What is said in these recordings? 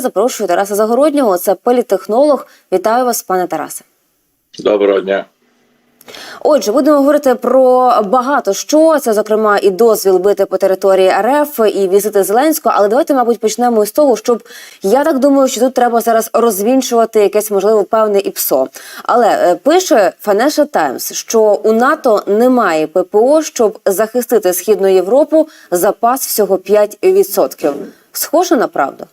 Запрошую Тараса Загороднього. Це політехнолог. Вітаю вас, пане Тарасе. Доброго дня. Отже, будемо говорити про багато що. Це, зокрема, і дозвіл бити по території РФ, і візити Зеленського. Але давайте, мабуть, почнемо з того, щоб я так думаю, що тут треба зараз розвінчувати якесь можливо певне ІПСО. Але е, пише Financial Times, що у НАТО немає ППО, щоб захистити східну Європу. Запас всього 5%. Схоже на правду.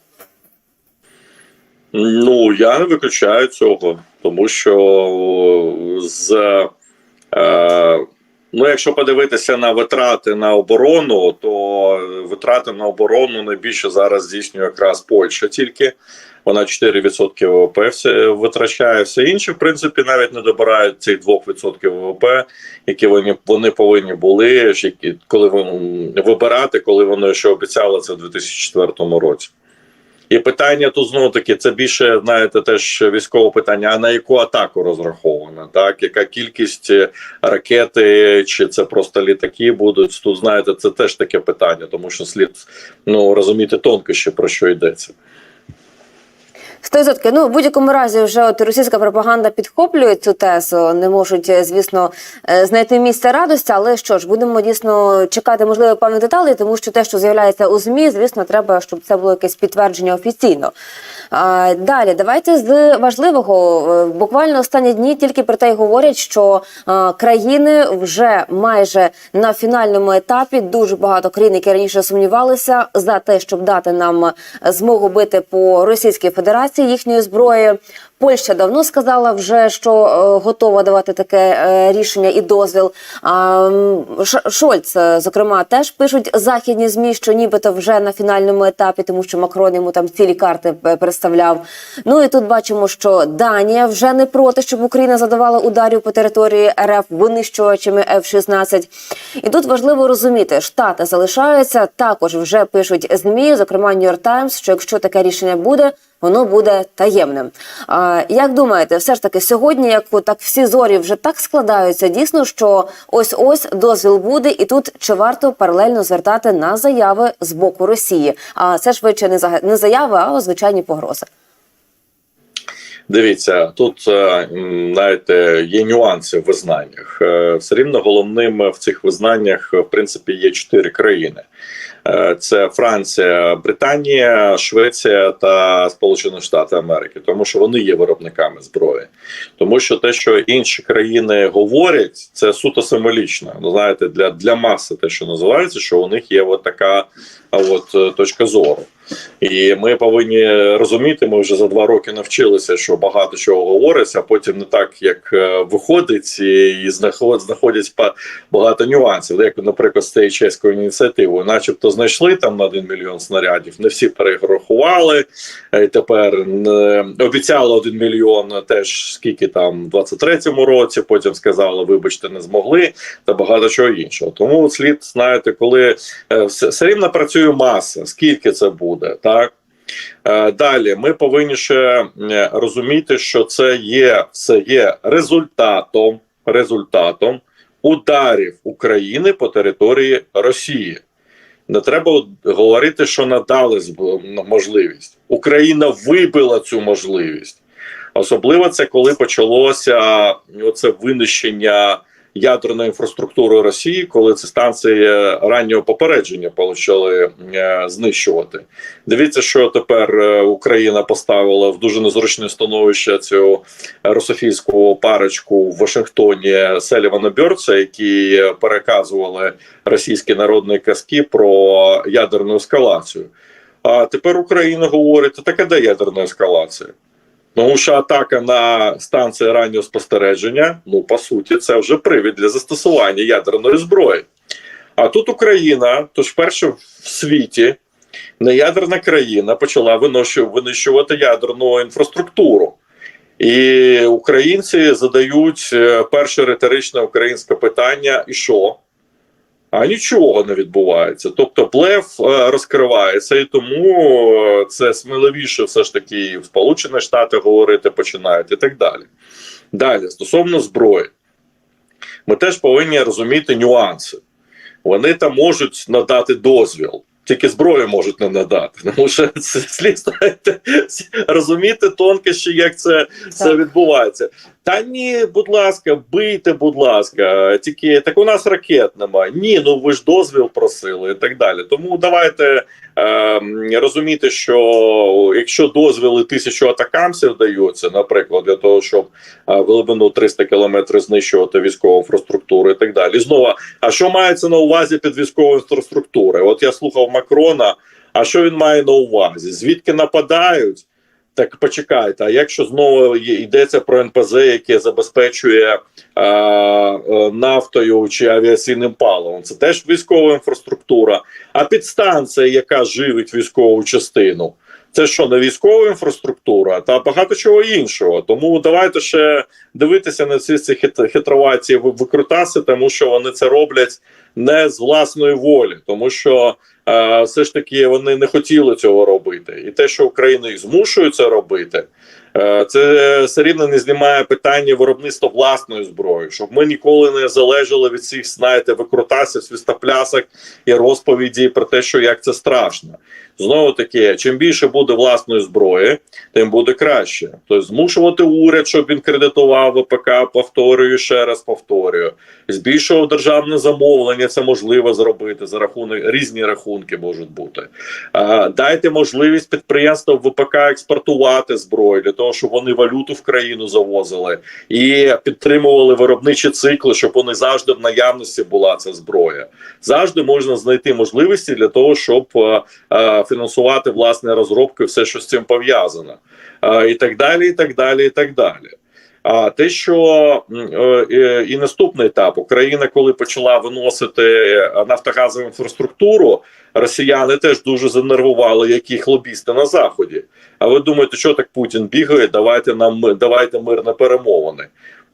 Ну я не виключаю цього, тому що з е, ну, якщо подивитися на витрати на оборону, то витрати на оборону найбільше зараз здійснює якраз Польща тільки. Вона 4% ВВП витрачає. Все інше, в принципі, навіть не добирають цих 2% ВВП, які вони вони повинні були, ж коли вибирати, коли вони ще обіцяли це в 2004 році. І питання тут знову таки це більше знаєте, теж військове питання. А на яку атаку розраховано? Так, яка кількість ракети, чи це просто літаки будуть? Тут знаєте, це теж таке питання, тому що слід ну розуміти тонкощі про що йдеться. 100%. Ну, в будь-якому разі, вже от російська пропаганда підхоплює цю тезу. Не можуть, е, звісно, е, знайти місце радості. Але що ж, будемо дійсно чекати, можливо, певних деталей, тому що те, що з'являється у змі, звісно, треба, щоб це було якесь підтвердження офіційно. А, Далі, давайте з важливого. Е, Буквально останні дні тільки про те й говорять, що а, країни вже майже на фінальному етапі. Дуже багато країн, які раніше сумнівалися за те, щоб дати нам змогу бити по Російській Федерації їхньої зброї. Польща давно сказала вже, що е, готова давати таке е, рішення і дозвіл. Шольц, е, зокрема, теж пишуть західні змі, що нібито вже на фінальному етапі, тому що Макрон йому там цілі карти представляв. Ну і тут бачимо, що Данія вже не проти, щоб Україна задавала ударів по території РФ винищувачами F-16. І тут важливо розуміти, штати залишаються також вже пишуть змі, зокрема New York Times, що якщо таке рішення буде. Воно буде таємним. А як думаєте, все ж таки сьогодні, як так всі зорі вже так складаються, дійсно, що ось ось дозвіл буде, і тут чи варто паралельно звертати на заяви з боку Росії? А це швидше не не заяви, а звичайні погрози. Дивіться, тут е, знаєте, є нюанси в визнаннях. Е, Все рівно головним в цих визнаннях, в принципі, є чотири країни: Е, це Франція, Британія, Швеція та Сполучені Штати Америки, тому що вони є виробниками зброї. Тому що те, що інші країни говорять, це суто символічно. Ну знаєте, для, для маси, те, що називається, що у них є от така от е, точка зору. І ми повинні розуміти, ми вже за два роки навчилися, що багато чого говориться, а потім не так, як е, виходить, і, знаходять багато нюансів. Як, наприклад, з цією чеською ініціативою, начебто знайшли там на один мільйон снарядів, не всі перерахували. е, тепер е, обіцяли один мільйон теж скільки там в 23-му році, потім сказали, вибачте, не змогли, та багато чого іншого. Тому слід знаєте, коли е, все рівно працює маса, скільки це буде, так. Е, Далі ми повинні ще е, розуміти, що це є все є результатом, результатом ударів України по території Росії. Не треба говорити, що надали можливість. Україна вибила цю можливість. Особливо це коли почалося оце винищення ядерної інфраструктури Росії, коли ці станції раннього попередження почали е, знищувати. Дивіться, що тепер е, Україна поставила в дуже незручне становище цю русофійську парочку в Вашингтоні Селівана Бьорца, які переказували російські народні казки про ядерну ескалацію. А тепер Україна говорить: «А таке де ядерна ескалація? Тому що атака на станції раннього спостереження, ну по суті, це вже привід для застосування ядерної зброї. А тут Україна, тож вперше в світі, неядерна країна почала винищувати ядерну інфраструктуру. І українці задають е, перше риторичне українське питання: і що? А нічого не відбувається. Тобто блеф е, розкривається, і тому е, це сміливіше все ж таки і в Сполучені Штати говорити починають і так далі. Далі, стосовно зброї, ми теж повинні розуміти нюанси. Вони там можуть надати дозвіл, Тільки зброю можуть не надати. Тому що це слід розуміти тонкощі, як це, це відбувається. Та ні, будь ласка, бийте, будь ласка. Тільки так у нас ракет немає. Ні, ну ви ж дозвіл просили і так далі. Тому давайте е, розуміти, що якщо дозвіли тисячу атакамсів даються, наприклад, для того, щоб е, глибину 300 кілометрів знищувати військову інфраструктуру і так далі. Знову, а що мається на увазі під військовою інфраструктурою? От я слухав Макрона. А що він має на увазі? Звідки нападають? Так почекайте, а якщо знову йдеться про НПЗ, яке забезпечує е, е, нафтою чи авіаційним паливом, це теж військова інфраструктура. А підстанція, яка живить військову частину, це що не військова інфраструктура, та багато чого іншого. Тому давайте ще дивитися на ці, ці хит- хитроваті викрутаси, тому що вони це роблять не з власної волі, тому що е, все ж таки вони не хотіли цього робити, і те, що Україна їх змушує це робити. е, Це все рівно не знімає питання виробництва власної зброї, щоб ми ніколи не залежали від цих, знаєте, викрутасів, свістоплясок і розповіді про те, що як це страшно. Знову таки, чим більше буде власної зброї, тим буде краще. Тобто змушувати уряд, щоб він кредитував ВПК, повторюю ще раз повторюю. Збільшував державне замовлення, це можливо зробити за рахунок різні рахунки можуть бути. А, дайте можливість підприємствам ВПК експортувати зброю для того, щоб вони валюту в країну завозили і підтримували виробничі цикли, щоб вони завжди в наявності була ця зброя. Завжди можна знайти можливості для того, щоб е, фінансувати власне розробки, все, що з цим пов'язано, і так далі, і так далі, і так далі. А те, що е, е, і наступний етап Україна, коли почала виносити е, нафтогазову інфраструктуру, росіяни теж дуже занервували, як їх лобісти на заході. А ви думаєте, що так Путін бігає? Давайте нам давайте мирні перемовини.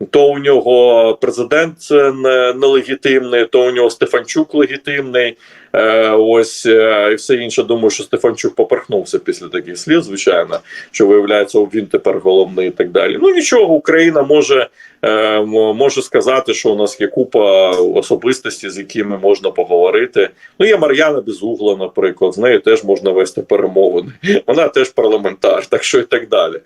То у нього президент не- нелегітимний, то у нього Стефанчук легітимний. Е, ось е, і все інше. Думаю, що Стефанчук поперхнувся після таких слів, звичайно, що виявляється, він тепер головний і так далі. Ну нічого, Україна може, е, може сказати, що у нас є купа особистостей, з якими можна поговорити. Ну, є Мар'яна Безугла, наприклад, з нею теж можна вести перемовини. Вона теж парламентар, так що і так далі.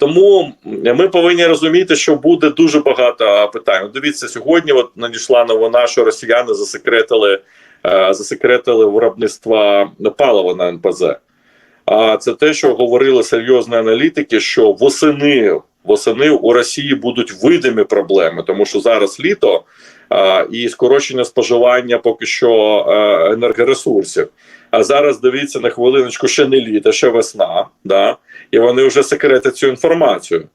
Тому ми повинні розуміти, що буде дуже багато питань. Дивіться, сьогодні от надійшла новина, що росіяни засекретили, засекретили виробництва палива на НПЗ. А це те, що говорили серйозні аналітики, що восени, восени у Росії будуть видимі проблеми, тому що зараз літо а, і скорочення споживання поки що е, енергоресурсів. А зараз дивіться на хвилиночку, ще не літо, ще весна, да? і вони вже секретять цю інформацію.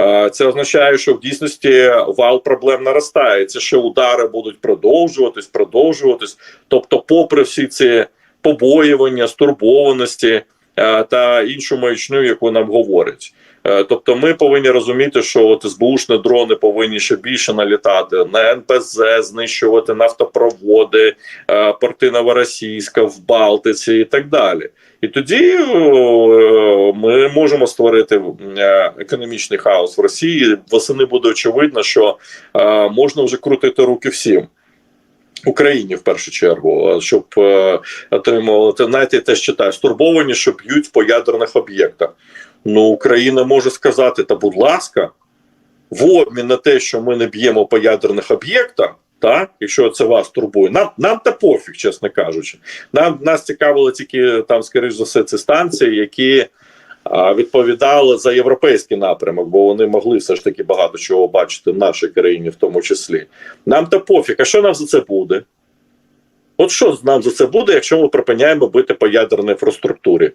Е, Це означає, що в дійсності вал проблем наростає. Це ще удари будуть продовжуватись, продовжуватись. Тобто, попри всі ці побоювання, стурбованості е, та іншу маячню, яку нам говорять. Е, Тобто, ми повинні розуміти, що от СБУшні дрони повинні ще більше налітати на НПЗ, знищувати нафтопроводи, порти Новоросійська в Балтиці і так далі. І тоді е, ми можемо створити е, економічний хаос в Росії. Восени буде очевидно, що е, можна вже крутити руки всім. Україні в першу чергу, щоб отримували знаєте, я теж читаю стурбовані, що б'ють по ядерних об'єктах. Ну, Україна може сказати: та будь ласка, в обмін на те, що ми не б'ємо по ядерних об'єктах, так, якщо це вас турбує, нам нам та пофіг, чесно кажучи. Нам нас цікавили тільки там, скоріш за все, ці станції, які а, відповідали за європейський напрямок, бо вони могли все ж таки багато чого бачити в нашій країні, в тому числі. Нам та пофіг, а що нам за це буде? От що нам за це буде, якщо ми припиняємо бити по ядерній інфраструктурі?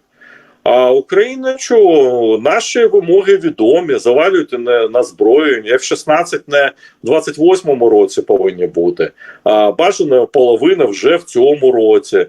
А Україна що наші вимоги відомі, завалюйте не на зброю. F-16 не в 28-му році повинні бути. А бажано половина вже в цьому році.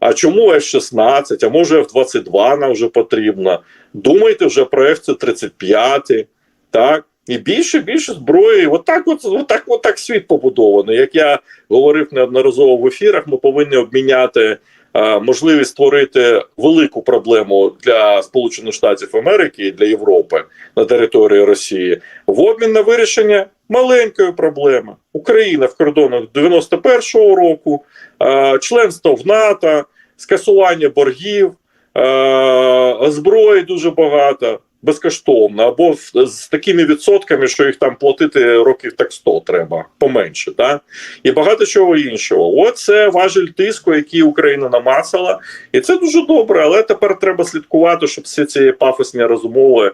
А чому F-16? А може F-22 нам вже потрібно? Думайте вже про F-35, так? І більше більше зброї. Отак, от, отак, отак світ побудований. Як я говорив неодноразово в ефірах, ми повинні обміняти можливість створити велику проблему для Сполучених Штатів Америки і для Європи на території Росії в обмін на вирішення маленької проблеми. Україна в кордонах 91-го року, е, членство в НАТО. скасування боргів, е, зброї дуже багато. Безкоштовно або з такими відсотками, що їх там платити років так 100 треба поменше, да? і багато чого іншого. Оце це важель тиску, який Україна намацала, і це дуже добре. Але тепер треба слідкувати, щоб всі ці пафосні розмови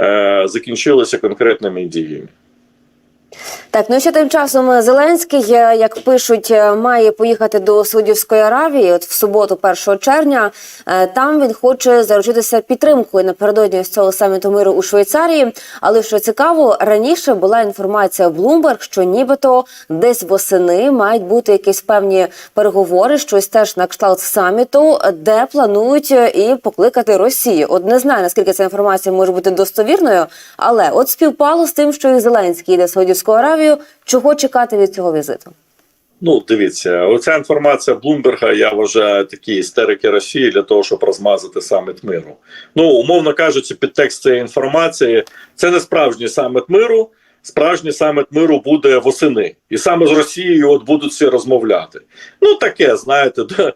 е, закінчилися конкретними діями. Так, ну ще тим часом Зеленський, е, як пишуть, е, має поїхати до Саудівської Аравії. От в суботу, 1 червня, Е, там він хоче заручитися підтримкою напередодні ось цього саміту миру у Швейцарії. Але що цікаво, раніше була інформація Bloomberg, що нібито десь восени мають бути якісь певні переговори, щось теж на кшталт саміту, де планують е, і покликати Росію. От не знаю наскільки ця інформація може бути достовірною, але от співпало з тим, що і Зеленський йде в Саудівську Аравію. Чого чекати від цього візиту? Ну, дивіться, оця інформація Блумберга, я вважаю, такі істерики Росії для того, щоб розмазати саміт миру. Ну, умовно кажучи, підтекст цієї інформації це не справжній саміт миру. Справжній саміт миру буде восени, і саме з Росією от будуть всі розмовляти. Ну таке, знаєте, да,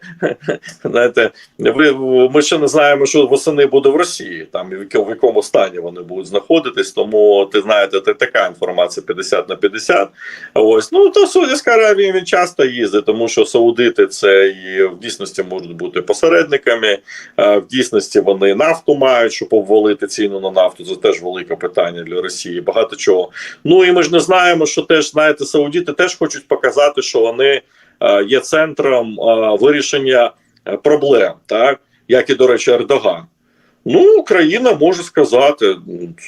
знаєте, ви ми ще не знаємо, що восени буде в Росії, там в якому- стані вони будуть знаходитись. Тому ти знаєте, це така інформація 50 на 50. Ось ну то Саудівська Аравія він часто їздить, тому що саудити це і в дійсності можуть бути посередниками. В дійсності вони нафту мають, щоб обвалити ціну на нафту. Це теж велике питання для Росії. Багато чого. Ну і ми ж не знаємо, що теж знаєте, саудіти теж хочуть показати, що вони е, є центром е, вирішення е, проблем, так як і до речі, Ердоган. Ну, Україна може сказати: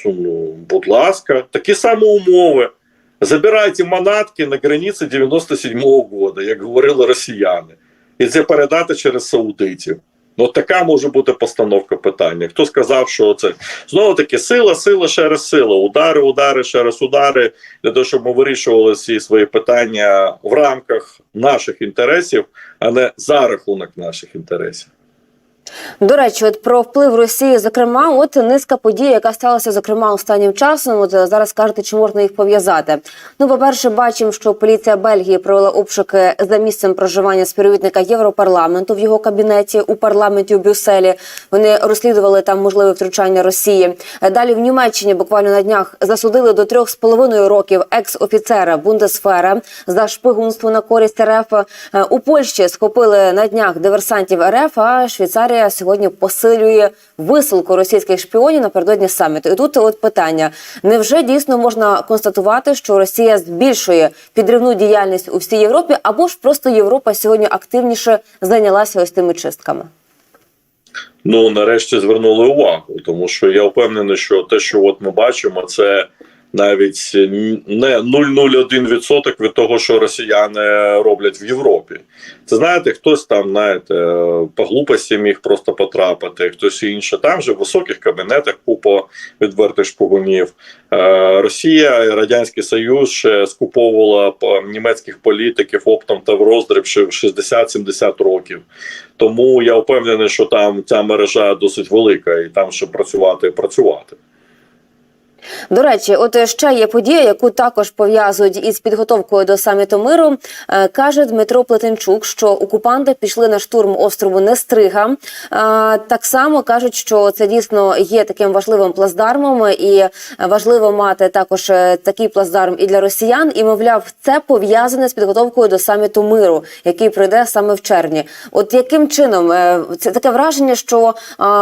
ну, будь ласка, такі самі умови. Забирайте манатки на границі 97-го года, як говорили росіяни, і це передати через саудитів. Ну, така може бути постановка питання. Хто сказав, що це знову таки сила, сила, ще раз сила, удари, удари, ще раз удари, для того, щоб ми вирішували всі свої питання в рамках наших інтересів, а не за рахунок наших інтересів. До речі, от про вплив Росії, зокрема, от низка подій, яка сталася, зокрема, останнім часом. От зараз кажете, чи можна їх пов'язати. Ну, по-перше, бачимо, що поліція Бельгії провела обшуки за місцем проживання співробітника Європарламенту в його кабінеті у парламенті у Брюсселі. Вони розслідували там можливе втручання Росії. Далі в Німеччині буквально на днях засудили до трьох з половиною років екс-офіцера Бундесфера за шпигунство на користь РФ. Е, У Польщі схопили на днях диверсантів РФ, а Швейцарія сьогодні посилює висилку російських шпіонів напередодні саміту. І тут от питання: невже дійсно можна констатувати, що Росія збільшує підривну діяльність у всій Європі, або ж просто Європа сьогодні активніше зайнялася ось тими чистками? ну нарешті звернули увагу, тому що я впевнений, що те, що от ми бачимо, це навіть не 0,01% від того, що росіяни роблять в Європі. Це знаєте, хтось там, знаєте, по глупості міг просто потрапити, хтось інше. Там же в високих кабінетах купа відвертих шпигунів. Е, Росія і Радянський Союз ще скуповувала по- німецьких політиків оптом та в роздріб ще в 60-70 років. Тому я впевнений, що там ця мережа досить велика, і там ще працювати і працювати. До речі, от е, ще є подія, яку також пов'язують із підготовкою до саміту миру. Е, Каже Дмитро Плетенчук, що окупанти пішли на штурм острову Нестрига. Е, Так само кажуть, що це дійсно є таким важливим плацдармом, і важливо мати також такий плацдарм і для росіян. І мовляв, це пов'язане з підготовкою до саміту миру, який прийде саме в червні. От яким чином це таке враження, що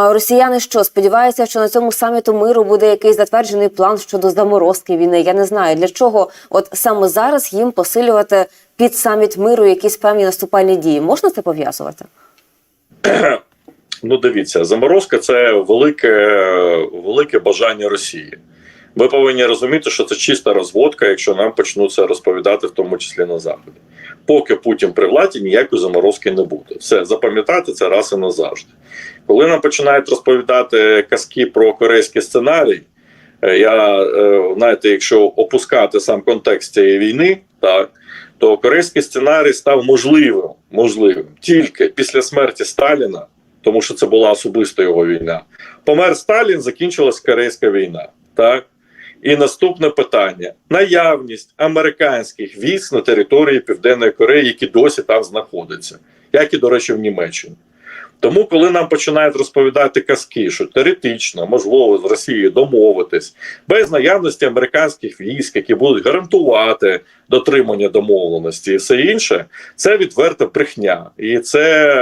росіяни що сподіваються, що на цьому саміту миру буде якийсь затверджений план щодо заморозки війни. Я не знаю для чого, от саме зараз їм посилювати під саміт миру якісь певні наступальні дії. Можна це пов'язувати? Ну, дивіться, заморозка це велике, велике бажання Росії. Ми повинні розуміти, що це чиста розводка, якщо нам почнуть це розповідати, в тому числі на заході. Поки Путін при владі, ніякої заморозки не буде. Все запам'ятати це раз і назавжди. Коли нам починають розповідати казки про корейський сценарій, я е, знаєте, якщо опускати сам контекст цієї війни, так то корейський сценарій став можливим, можливим тільки після смерті Сталіна, тому що це була особиста його війна. Помер Сталін, закінчилась корейська війна. Так і наступне питання: наявність американських військ на території Південної Кореї, які досі там знаходяться, як і, до речі, в Німеччині. Тому, коли нам починають розповідати казки, що теоретично можливо з Росією домовитись без наявності американських військ, які будуть гарантувати дотримання домовленості, і все інше, це відверта брехня, і це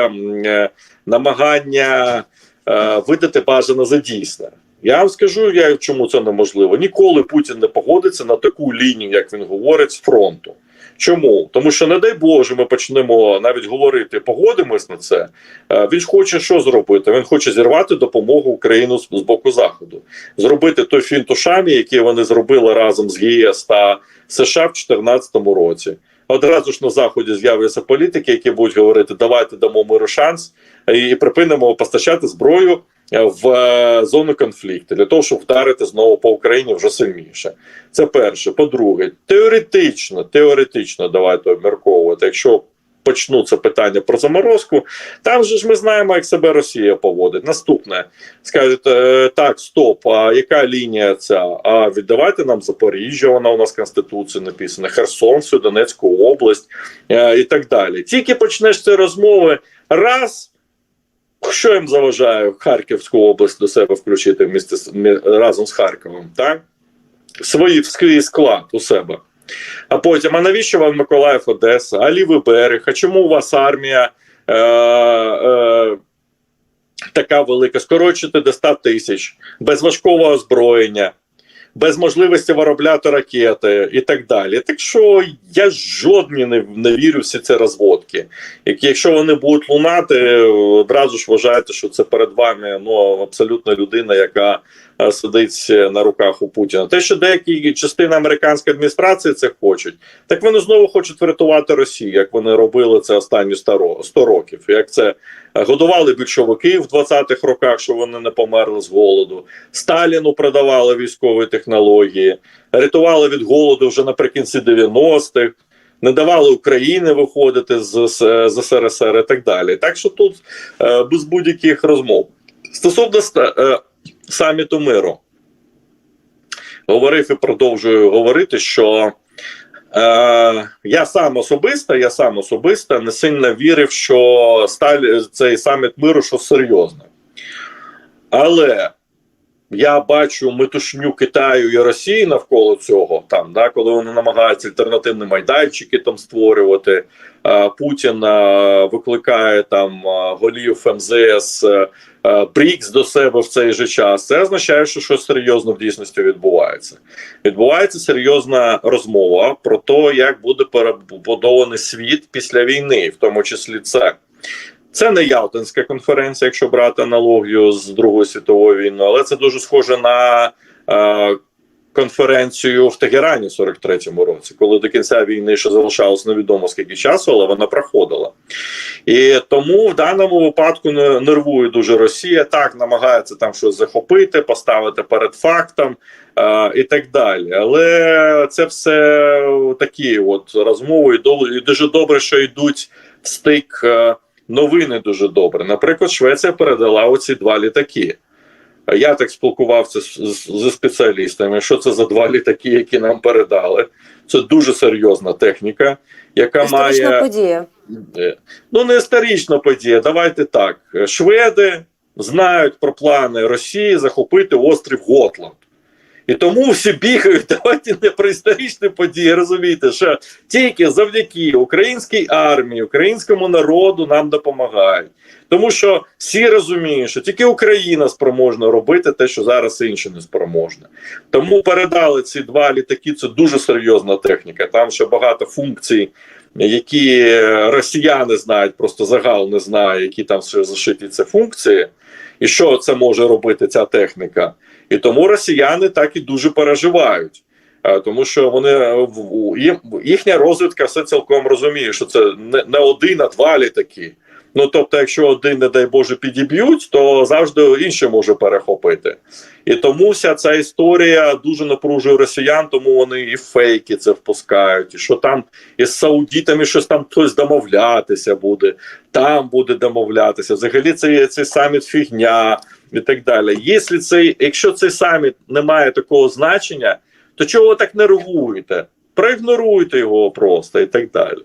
е, намагання е, видати бажане за дійсне. Я вам скажу, я чому це неможливо. Ніколи Путін не погодиться на таку лінію, як він говорить, з фронту. Чому? Тому що, не дай Боже, ми почнемо навіть говорити, погодимось на це. Е, Він хоче що зробити? Він хоче зірвати допомогу Україну з боку Заходу, зробити той фінт ушамі, який вони зробили разом з ЄС та США в 2014 році. Одразу ж на заході з'являться політики, які будуть говорити: давайте дамо миру шанс і припинимо постачати зброю в е, зону конфлікту для того, щоб вдарити знову по Україні вже сильніше. Це перше. По-друге, теоретично, теоретично давайте обмірковувати, якщо почнуться питання про заморозку, там же ж ми знаємо, як себе Росія поводить. Наступне скажуть, е, так, стоп, а яка лінія ця? А віддавайте нам Запоріжжя, вона у нас в Конституції написана, Херсон, всю Донецьку область е, і так далі. Тільки почнеш ці розмови, раз. Що їм заважає Харківську область до себе включити вмісті разом з Харковом, так? Свої склад у себе. А потім, а навіщо вам Миколаїв, Одеса, а лівий берег? А чому у вас армія е, е, така велика? Скорочити до 100 тисяч, без важкого озброєння, без можливості виробляти ракети і так далі. Так що я жодні не, не вірю всі ці розводки. Якщо вони будуть лунати, одразу ж вважайте, що це перед вами ну, абсолютно людина, яка сидить на руках у Путіна. Те, що деякі частини американської адміністрації це хочуть, так вони знову хочуть врятувати Росію, як вони робили це останні 100 років. Як це е, годували більшовики в 20-х роках, що вони не померли з голоду. Сталіну продавали військові технології, рятували від голоду вже наприкінці 90-х. Не давали Україні виходити з, з, з СРСР і так далі. Так що тут е, без будь-яких розмов. Стосовно е, саміту миру, говорив і продовжую говорити, що е, я сам особисто, я сам особисто не сильно вірив, що сталь, цей саміт миру що серйозне. Але я бачу метушню Китаю і Росії навколо цього, там да, коли вони намагаються альтернативні майданчики там створювати. Путін викликає там голів МЗС БРІКС до себе в цей же час. Це означає, що щось серйозно в дійсності відбувається. Відбувається серйозна розмова про те, як буде перебудований світ після війни, в тому числі це. Це не Ялтинська конференція, якщо брати аналогію з Другою світовою війною, але це дуже схоже на е, конференцію в Тегерані в 43-му році, коли до кінця війни ще залишалось невідомо скільки часу, але вона проходила. І тому в даному випадку не- нервує дуже Росія, так намагається там щось захопити, поставити перед фактом е, і так далі. Але це все такі от розмови, і дуже добре, що йдуть в стик. е, Новини дуже добре. Наприклад, Швеція передала оці два літаки. Я так спілкувався зі спеціалістами, що це за два літаки, які нам передали. Це дуже серйозна техніка, яка Історична має подія. Е, ну не історична подія. Давайте так. Шведи знають про плани Росії захопити острів Готланд. І тому всі бігають. Давайте не про історичні події. Розумієте, що тільки завдяки українській армії, українському народу нам допомагають. Тому що всі розуміють, що тільки Україна спроможна робити те, що зараз інші не спроможні. Тому передали ці два літаки. Це дуже серйозна техніка. Там ще багато функцій, які росіяни знають, просто загал не знає, які там ще зашиті ці функції, і що це може робити ця техніка. І тому росіяни так і дуже переживають. Е, Тому що вони е, їхня розвідка все цілком розуміє, що це не, один, а два літаки. Ну тобто, якщо один, не дай Боже, підіб'ють, то завжди інший може перехопити. І тому вся ця історія дуже напружує росіян, тому вони і фейки це впускають, і що там із саудітами щось там хтось домовлятися буде, там буде домовлятися. Взагалі, це цей саміт фігня і так далі. Якщо цей, якщо цей саміт не має такого значення, то чого ви так нервуєте? Проігноруйте його просто і так далі.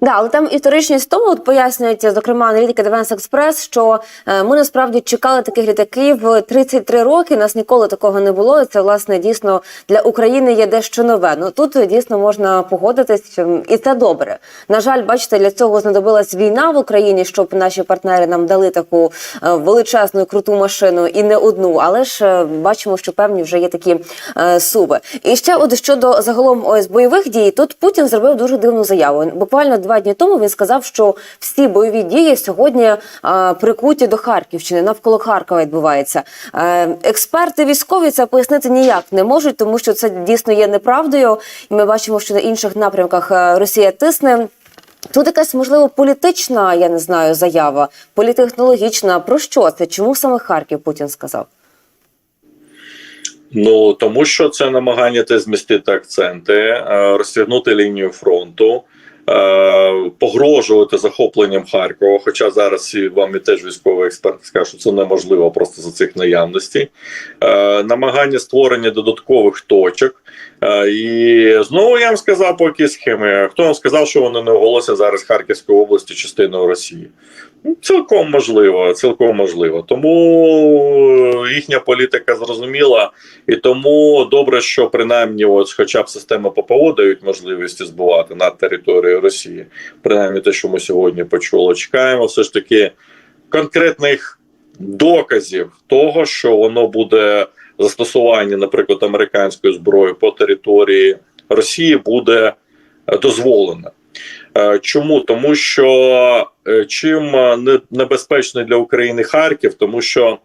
Да, але там історичність тому от пояснюють, зокрема, аналітики Defense Express, що е, ми насправді чекали таких літаків 33 роки. Нас ніколи такого не було. Це власне дійсно для України є дещо нове. Ну тут е, дійсно можна погодитись, і це добре. На жаль, бачите, для цього знадобилась війна в Україні, щоб наші партнери нам дали таку е, величезну круту машину і не одну. Але ж бачимо, що певні вже є такі е, суви. І ще от щодо загалом ось бойових дій, тут Путін зробив дуже дивну заяву. Буквально два дні тому він сказав, що всі бойові дії сьогодні прикуті до Харківщини, навколо Харкова відбувається. Е, експерти військові це пояснити ніяк не можуть, тому що це дійсно є неправдою. І ми бачимо, що на інших напрямках е, Росія тисне. Тут якась можливо політична, я не знаю, заява, політехнологічна. Про що це? Чому саме Харків Путін сказав? Ну тому що це намагання те змістити акценти, е, розтягнути лінію фронту, погрожувати захопленням Харкова. Хоча зараз і вам і теж військовий експерт скаже, що це неможливо просто за цих наявностей, Е, намагання створення додаткових точок. Е, І знову я вам сказав по якій схемі. Хто вам сказав, що вони не оголосять зараз Харківської області частиною Росії? Цілком можливо, цілком можливо. Тому їхня політика зрозуміла, і тому добре, що принаймні, от, хоча б системи ППО дають можливість збивати над територією Росії. Принаймні, те, що ми сьогодні почули, чекаємо все ж таки конкретних доказів того, що воно буде застосування, наприклад, американської зброї по території Росії буде е, дозволено. Е, Чому? Тому що е, чим е, небезпечний для України Харків, тому що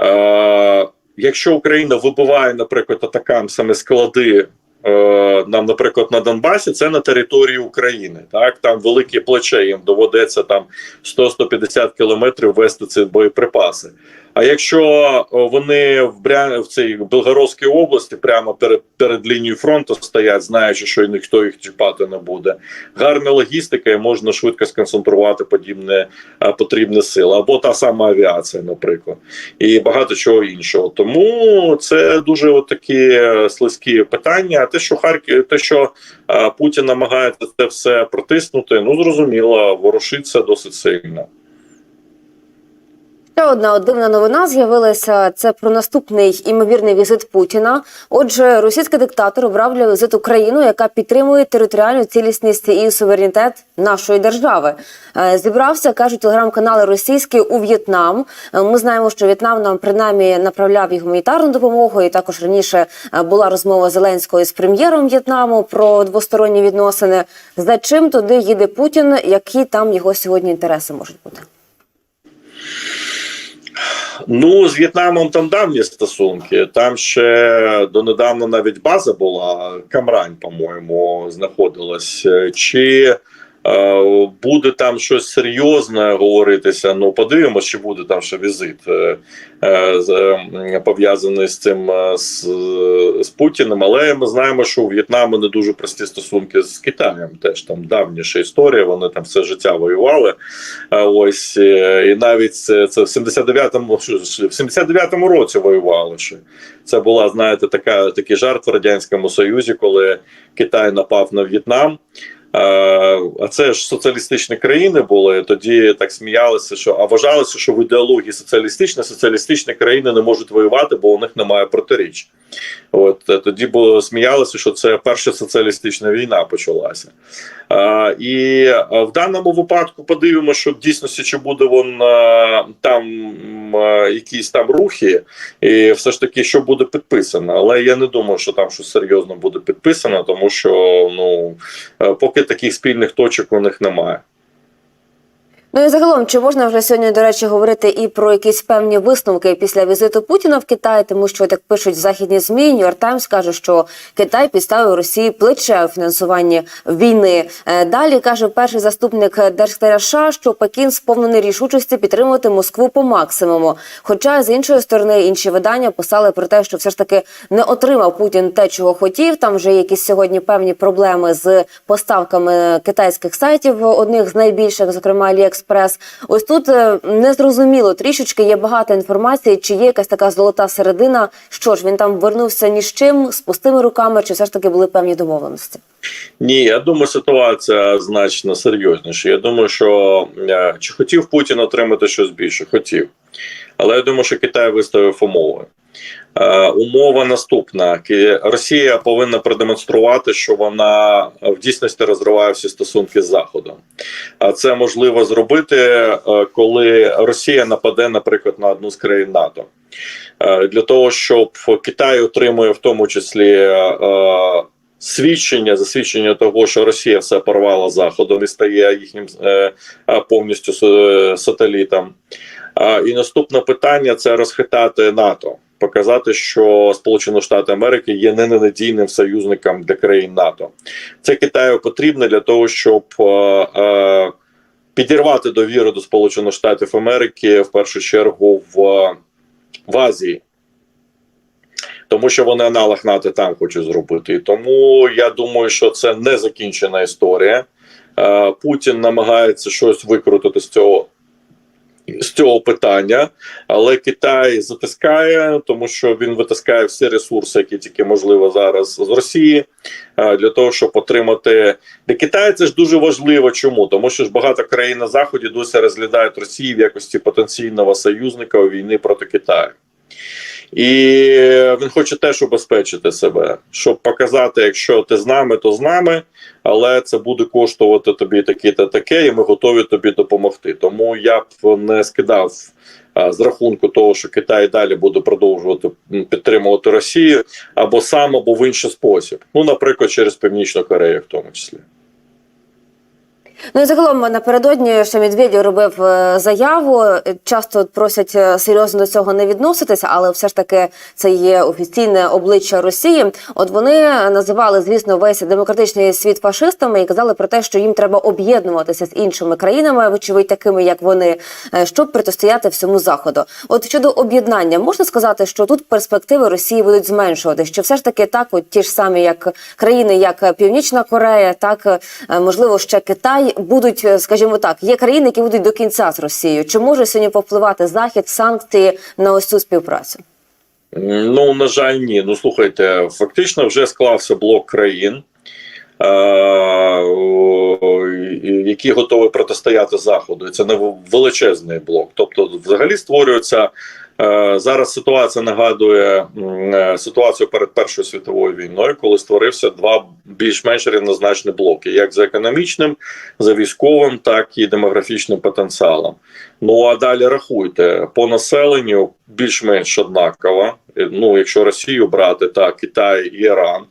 е, якщо Україна вибиває, наприклад, атакам саме склади. е, Нам, наприклад, на Донбасі це на території України. Так там великі плече, їм доведеться там 100-150 кілометрів вести ці боєприпаси. А якщо вони в Бря... в цій Белгородській області прямо перед перед лінією фронту стоять, знаючи, що ніхто їх чіпати не буде, гарна логістика, і можна швидко сконцентрувати подібне потрібне сили, або та сама авіація, наприклад, і багато чого іншого. Тому це дуже от такі е, слизькі питання. А те, що Харків, те, що Путін намагається це все протиснути, ну зрозуміло, ворушиться досить сильно. Ще одна дивна новина з'явилася. Це про наступний імовірний візит Путіна. Отже, російський диктатор обрав для візиту країну, яка підтримує територіальну цілісність і суверенітет нашої держави. Е, Зібрався, кажуть телеграм-канали російські у В'єтнам. Е, Ми знаємо, що В'єтнам нам принаймні направляв і гуманітарну допомогу. І також раніше е, була розмова Зеленського з прем'єром В'єтнаму про двосторонні відносини. За чим туди їде Путін? Які там його сьогодні інтереси можуть бути? Ну, з В'єтнамом там давні стосунки. Там ще донедавна навіть база була, Камрань, по-моєму, знаходилась. Чи буде там щось серйозне говоритися? Ну, подивимось, чи буде там ще візит е, е, пов'язаний з цим е, з, з Путіним. Але ми знаємо, що у В'єтнаму не дуже прості стосунки з Китаєм. Теж там давніша історія. Вони там все життя воювали. Ось е, і навіть це, це в 79-му що ж, в 79-му році воювали ще. Це була, знаєте, така такий жарт в радянському союзі, коли Китай напав на В'єтнам. Е, А це ж соціалістичні країни були. Тоді так сміялися, що а вважалося, що в ідеології соціалістична соціалістичні країни не можуть воювати, бо у них немає протиріч. От е, тоді було сміялося, що це перша соціалістична війна почалася. А, і е, в даному випадку подивимося, що в дійсності чи буде вон е, там якісь там рухи, і все ж таки, що буде підписано. Але я не думаю, що там щось серйозно буде підписано, тому що ну поки таких спільних точок у них немає. Ну і загалом, чи можна вже сьогодні, до речі, говорити і про якісь певні висновки після візиту Путіна в Китай, тому що так пишуть західні змі. Нью-Йорк Таймс каже, що Китай підставив Росії плече у фінансуванні війни. Е, Далі каже перший заступник держсекретаря США, що Пекін сповнений рішучості підтримувати Москву по максимуму. Хоча з іншої сторони інші видання писали про те, що все ж таки не отримав Путін те, чого хотів. Там вже якісь сьогодні певні проблеми з поставками китайських сайтів, одних з найбільших, зокрема AliExpress. Прес. Ось тут е, незрозуміло трішечки є багато інформації, чи є якась така золота середина. Що ж він там вернувся ні з чим, з пустими руками, чи все ж таки були певні домовленості? Ні, я думаю, ситуація значно серйозніша. Я думаю, що е, чи хотів Путін отримати щось більше? Хотів. Але я думаю, що Китай виставив умови. Е, умова наступна: Росія повинна продемонструвати, що вона в дійсності розриває всі стосунки з Заходом. А це можливо зробити, е, коли Росія нападе, наприклад, на одну з країн НАТО. Е, Для того, щоб Китай отримує в тому числі е, свідчення, засвідчення того, що Росія все порвала заходом і стає їхнім е, е, повністю сателітом. А, І наступне питання це розхитати НАТО, показати, що Сполучені Штати Америки є не ненадійним союзником для країн НАТО. Це Китаю потрібно для того, щоб е, е, підірвати довіру до Сполучених Штатів Америки в першу чергу в, в Азії. Тому що вони аналог НАТО там хочуть зробити. І тому я думаю, що це не закінчена історія. Е, Путін намагається щось викрутити з цього. З цього питання, але Китай затискає, тому що він витискає всі ресурси, які тільки можливо зараз з Росії, для того, щоб отримати для Китаю. Це ж дуже важливо. Чому тому, що ж багато країн на заході досі розглядають Росію в якості потенційного союзника у війни проти Китаю. І він хоче теж убезпечити себе, щоб показати, якщо ти з нами, то з нами, але це буде коштувати тобі таке та таке, і ми готові тобі допомогти. Тому я б не скидав з рахунку того, що Китай далі буде продовжувати підтримувати Росію або сам, або в інший спосіб. Ну, наприклад, через Північну Корею, в тому числі. Ну і загалом напередодні ще Медведєв робив е, заяву. Часто просять е, серйозно до цього не відноситися, але все ж таки це є офіційне обличчя Росії. От вони називали, звісно, весь демократичний світ фашистами і казали про те, що їм треба об'єднуватися з іншими країнами, вочевидь, такими як вони, е, щоб протистояти всьому заходу. От щодо об'єднання, можна сказати, що тут перспективи Росії будуть зменшувати. Що все ж таки так, от ті ж самі, як країни, як Північна Корея, так е, можливо ще Китай будуть, е, скажімо так, є країни, які будуть до кінця з Росією. Чи може сьогодні повпливати захід санкції на ось цю співпрацю? Ну, на жаль, ні. Ну слухайте, фактично вже склався блок країн, е, які готові протистояти Заходу. Це не величезний блок. Тобто, взагалі створюється. Е, Зараз ситуація нагадує е, ситуацію перед Першою світовою війною, коли створився два більш-менш рівнозначні блоки: як за економічним, за військовим, так і демографічним потенціалом. Ну а далі рахуйте по населенню більш-менш однаково. Е, Ну, якщо Росію брати, так Китай і Іран.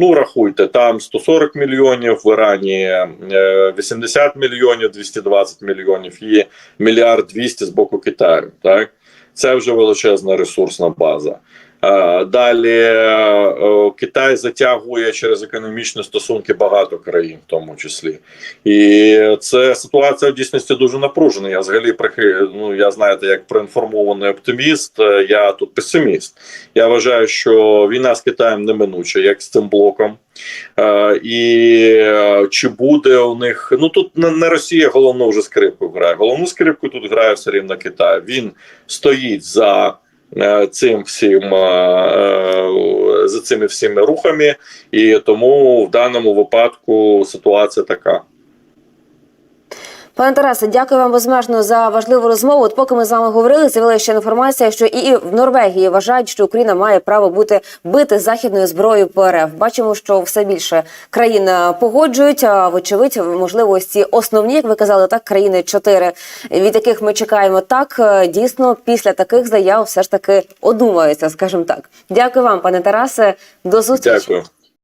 Ну, рахуйте, там 140 мільйонів, в Ірані е, 80 мільйонів, 220 мільйонів і мільярд 200 з боку Китаю. Так, це вже величезна ресурсна база. Е, Далі е, Китай затягує через економічні стосунки багато країн, в тому числі, і це ситуація в дійсності дуже напружена. Я взагалі ну, я знаєте, як проінформований оптиміст, е, я тут песиміст. Я вважаю, що війна з Китаєм неминуча, як з цим блоком. Е, і е, чи буде у них ну тут не Росія головну вже скрипку грає. Головну скрипку тут грає все рівно Китай. Він стоїть за. Е, Цим всім е, е, за цими всіми рухами, і тому в даному випадку ситуація така. Пане Тарасе, дякую вам безмежно за важливу розмову. От поки ми з вами говорили, з'явилася ще інформація, що і в Норвегії вважають, що Україна має право бути бити західною зброєю по РФ. Бачимо, що все більше країн е, погоджують. А вочевидь, можливо, ось ці основні, як ви казали, так країни чотири, від яких ми чекаємо. Так е, дійсно після таких заяв все ж таки одумаються, скажімо так. Дякую вам, пане Тарасе. До зустрічі. Дякую.